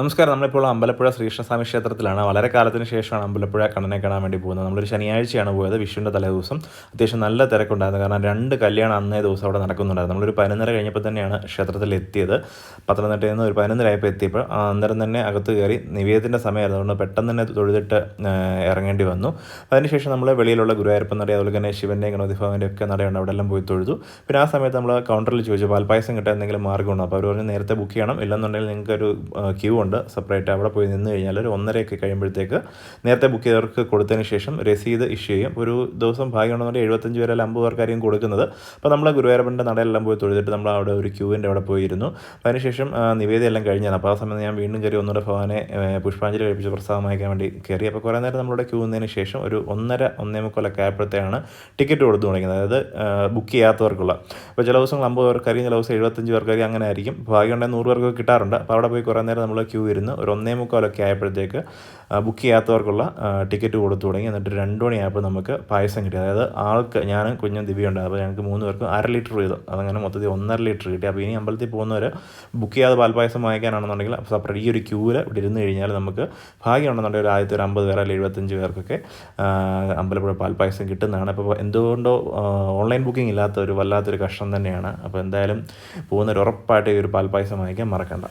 നമസ്കാരം. നമ്മളിപ്പോൾ അമ്പലപ്പുഴ ശ്രീകൃഷ്ണസ്വാമി ക്ഷേത്രത്തിലാണ്. വളരെ കാലത്തിന് ശേഷമാണ് അമ്പലപ്പുഴ കണ്ണനെ കാണാൻ വേണ്ടി പോകുന്നത്. നമ്മളൊരു ശനിയാഴ്ചയാണ് പോയത് വിഷുവിന്റെ തലേദിവസം. അത്യാവശ്യം നല്ല തിരക്കുണ്ടായിരുന്നു. കാരണം രണ്ട് കല്യാണം അന്നേ ദിവസം അവിടെ നടക്കുന്നുണ്ടായിരുന്നു. നമ്മളൊരു പതിനൊന്നര കഴിഞ്ഞപ്പോൾ തന്നെയാണ് ക്ഷേത്രത്തിൽ എത്തിയത്. പത്തനംതിട്ടയിൽ നിന്ന് ഒരു പതിനൊന്നരയായപ്പോൾ എത്തിയപ്പോൾ അന്നേരം തന്നെ അകത്ത് കയറി നിവേദത്തിന്റെ സമയമായിരുന്നു. അതുകൊണ്ട് പെട്ടെന്ന് തന്നെ തൊഴുതിട്ട് ഇറങ്ങേണ്ടി വന്നു. അതിനുശേഷം നമ്മൾ വെളിയിലുള്ള ഗുരുവായൂരപ്പൻ നട അതുപോലെ തന്നെ ശിവന്റെയും ഗണപതിഭവന്റെ ഒക്കെ നടയുണ്ട്. അവിടെ എല്ലാം പോയി തൊഴുതു. പിന്നെ ആ സമയത്ത് നമ്മൾ കൗണ്ടറിൽ ചോദിച്ചു പാൽപ്പായസം കിട്ടാൻ എന്തെങ്കിലും മാർഗമുണ്ടോ? അപ്പോൾ അവർ പറഞ്ഞു നേരത്തെ ബുക്ക് ചെയ്യണം. ഇല്ലെന്നുണ്ടെങ്കിൽ നിങ്ങൾക്ക് ഒരു ക്യൂ ഉണ്ട് സെപ്പറേറ്റ് അവിടെ പോയി നിന്ന് കഴിഞ്ഞാൽ ഒരു ഒന്നരയൊക്കെ കഴിയുമ്പോഴത്തേക്ക് നേരത്തെ ബുക്ക് ചെയ്തവർക്ക് കൊടുത്തതിന് ശേഷം രസീത് ഇഷ്യൂ ചെയ്യും. ഒരു ദിവസം ഭാഗ്യമുണ്ടെന്നുണ്ടെങ്കിൽ എഴുപത്തഞ്ച് പേരെ അമ്പത് പേർക്കായിരിക്കും കൊടുക്കുന്നത്. അപ്പോൾ നമ്മൾ ഗുരുവായൂരപ്പന്റെ നടയെല്ലാം പോയി തൊഴുതിട്ട് നമ്മൾ അവിടെ ഒരു ക്യൂവിന്റെ അവിടെ പോയിരുന്നു. അതിനുശേഷം നിവേദിയെല്ലാം നിവേദ്യം കഴിഞ്ഞാണ് അപ്പോൾ ആ സമയത്ത് ഞാൻ വീണ്ടും കയറി ഒന്നുകൂടെ ഭവാനെ പുഷ്പാഞ്ജലി കഴിപ്പിച്ച് പ്രസാദം വാങ്ങിക്കാൻ വേണ്ടി കയറി. അപ്പോൾ കുറേ നേരം നമ്മളുടെ ക്യൂ നിന്നതിന് ശേഷം ഒരു ഒന്നര ഒന്നേ മുക്കാലൊക്കെ ആയപ്പോഴത്തേക്കാണ് ടിക്കറ്റ് കൊടുത്തു തുടങ്ങിയത്. അതായത് ബുക്ക് ചെയ്യാത്തവർക്കുള്ള. അപ്പോൾ ചില ദിവസങ്ങൾ അമ്പത് പേർക്കായിരിക്കും ചില ദിവസം എഴുപത്തഞ്ച് പേർക്കായിരിക്കും അങ്ങനെ ആയിരിക്കും. ഭാഗ്യമുണ്ടെങ്കിൽ നൂറ് പേർക്ക് കിട്ടാറുണ്ട്. അപ്പോൾ അവിടെ പോയി കുറേ നേരം നമ്മൾ ഇരുന്ന് ഒരു ഒന്നേ മുക്കാലൊക്കെ ആയപ്പോഴത്തേക്ക് ബുക്ക് ചെയ്യാത്തവർക്കുള്ള ടിക്കറ്റ് കൊടുത്തു തുടങ്ങി. എന്നിട്ട് രണ്ട് മണിയായപ്പോൾ നമുക്ക് പായസം കിട്ടി. അതായത് ആൾക്ക് ഞാനും കുഞ്ഞും ദിവ്യുണ്ട് അപ്പോൾ ഞങ്ങൾക്ക് മൂന്ന് പേർക്കും അര ലിറ്റർ വീതം. അതങ്ങനെ മൊത്തത്തിൽ ഒന്നര ലിറ്റർ കിട്ടി. അപ്പോൾ ഇനി അമ്പലത്തിൽ പോകുന്നവർ ബുക്ക് ചെയ്യാതെ പാൽപ്പായസം വാങ്ങിക്കാനാണെന്നുണ്ടെങ്കിൽ സെപ്പറേറ്റ് ഈ ഒരു ക്യൂവിൽ ഇവിടെ ഇരുന്ന് കഴിഞ്ഞാൽ നമുക്ക് ഭാഗ്യമുണ്ടെന്നുണ്ടെങ്കിൽ ഒരു ആദ്യത്തെ ഒരു അമ്പത് പേർ അല്ലെങ്കിൽ എഴുപത്തഞ്ച് പേർക്കൊക്കെ അമ്പലപ്പുഴ പാൽപ്പായസം കിട്ടുന്നതാണ്. അപ്പോൾ എന്തുകൊണ്ടോ ഓൺലൈൻ ബുക്കിംഗ് ഇല്ലാത്ത ഒരു വല്ലാത്തൊരു കഷ്ടം തന്നെയാണ്. അപ്പോൾ എന്തായാലും പോകുന്നവർ ഉറപ്പായിട്ട് ഈ ഒരു പാൽപ്പായസം വാങ്ങിക്കാൻ മറക്കണ്ട.